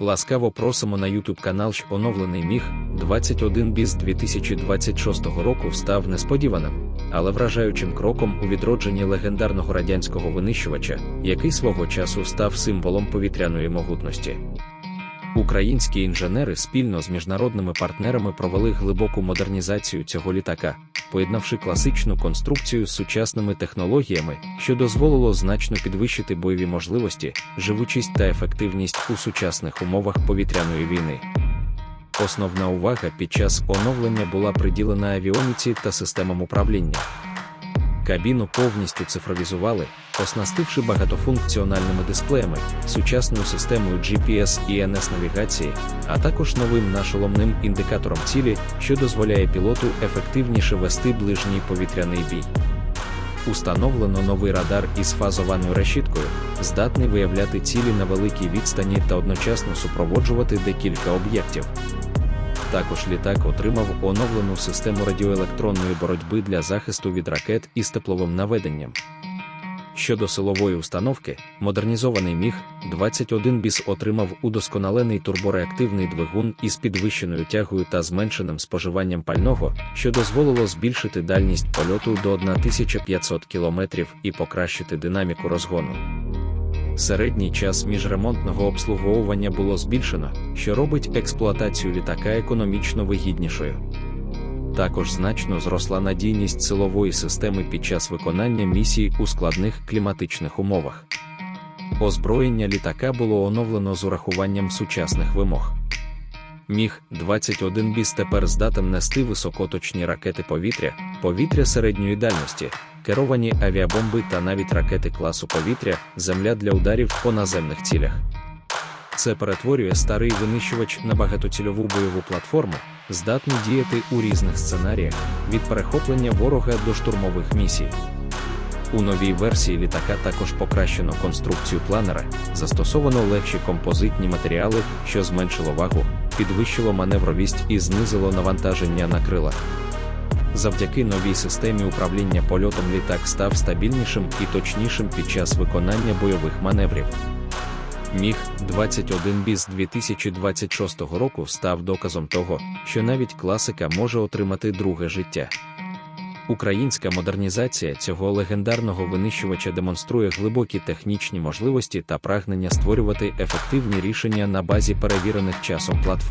Ласкаво просимо на YouTube канал, що оновлений міг 21 біз 2026 року став несподіваним, але вражаючим кроком у відродженні легендарного радянського винищувача, який свого часу став символом повітряної могутності. Українські інженери спільно з міжнародними партнерами провели глибоку модернізацію цього літака, поєднавши класичну конструкцію з сучасними технологіями, що дозволило значно підвищити бойові можливості, живучість та ефективність у сучасних умовах повітряної війни. Основна увага під час оновлення була приділена авіоніці та системам управління. Кабіну повністю цифровізували, оснастивши багатофункціональними дисплеями, сучасною системою GPS і NS навігації, а також новим нашоломним індикатором цілі, що дозволяє пілоту ефективніше вести ближній повітряний бій. Установлено новий радар із фазованою решіткою, здатний виявляти цілі на великій відстані та одночасно супроводжувати декілька об'єктів. Також літак отримав оновлену систему радіоелектронної боротьби для захисту від ракет із тепловим наведенням. Щодо силової установки, модернізований міг 21 біс отримав удосконалений турбореактивний двигун із підвищеною тягою та зменшеним споживанням пального, що дозволило збільшити дальність польоту до 1500 км і покращити динаміку розгону. Середній час міжремонтного обслуговування було збільшено, що робить експлуатацію літака економічно вигіднішою. Також значно зросла надійність силової системи під час виконання місій у складних кліматичних умовах. Озброєння літака було оновлено з урахуванням сучасних вимог. Міг 21 біс тепер здатен нести високоточні ракети повітря, повітря середньої дальності, керовані авіабомби та навіть ракети класу повітря, земля для ударів по наземних цілях. Це перетворює старий винищувач на багатоцільову бойову платформу, здатну діяти у різних сценаріях від перехоплення ворога до штурмових місій. У новій версії літака також покращено конструкцію планера, застосовано легші композитні матеріали, що зменшило вагу, підвищило маневровість і знизило навантаження на крила. Завдяки новій системі управління польотом літак став стабільнішим і точнішим під час виконання бойових маневрів. Міг 21 біз 2026 року став доказом того, що навіть класика може отримати друге життя. Українська модернізація цього легендарного винищувача демонструє глибокі технічні можливості та прагнення створювати ефективні рішення на базі перевірених часом платформ.